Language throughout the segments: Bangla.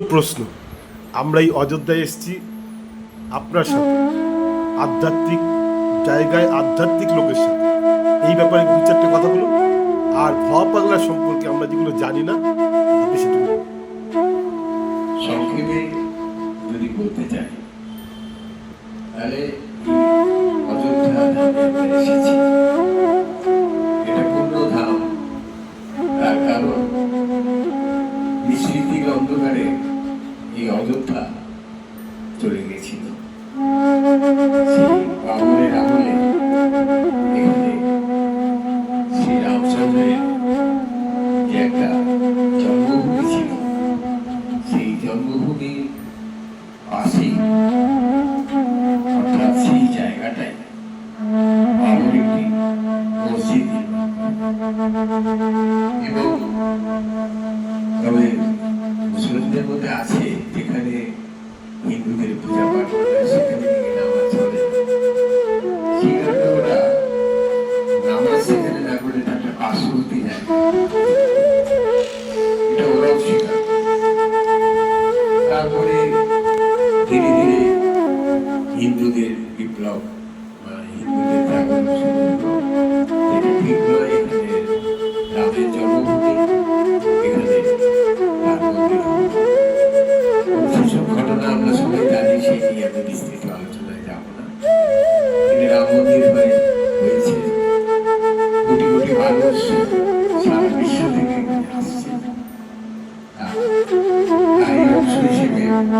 প্রশ্ন। আমরা এই অযোধ্যায় এসেছি, আপনার সাথে। আধ্যাত্মিক জায়গায় আধ্যাত্মিক লোকের সাথে। এই ব্যাপারে দু চারটে কথা বলুন। আর ভয়া পাগলা সম্পর্কে আমরা যেগুলো জানি না, আপনি যদি বলতে চাই, তাহলে অযোধ্যা অন্ধকারে এই অযোধ্যা চলে গেছিল। বিপ্লব বা হিন্দুদের জাগরণ শুরু হলো। যেটা ঠিক নয় এখানে রামের জন্মভূমি এখানে রাম মন্দির হলো। সেসব ঘটনা আমরা সবাই জানি সেই নিয়ে আমি বিস্তৃত আলোচনায় যাব না এখানে রাম মন্দির হয়ে হয়েছে কোটি কোটি মানুষ সারা বিশ্ব থেকে এখানে আসছে আর তারই অংশ হিসেবে আমরা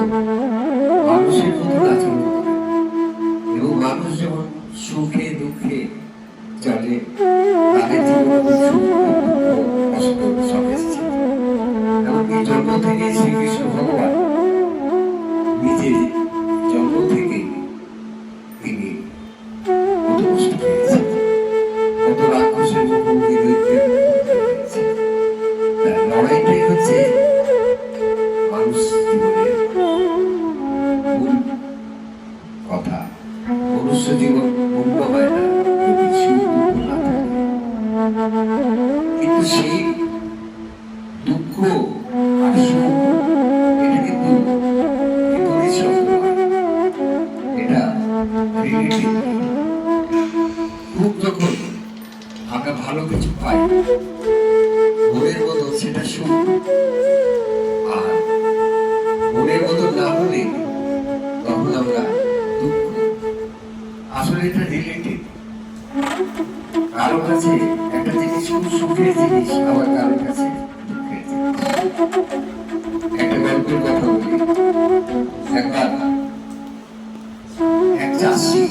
মানুষের মতো করে এবং মানুষ যখন সুখে দুঃখে চলে তাদের জীবন সব এসেছে এমনকি জন্ম থেকে শ্রীকৃষ্ণ ভগবান নিজে কিন্তু সেই দুঃখ আর সুখ এটা কিন্তু খুব যখন আমরা ভালো কিছু পাই মনের মতো সেটা সুখ। আর মনের মতো না হলে তখন আমরা আসলে এটা রিলেটিভ কারও কাছে কারো কাছে সুখ সুখের জিনিস আবার কারো কাছে দুঃখের জিনিস একটা গল্পের কথা বলি একবার এক চাষি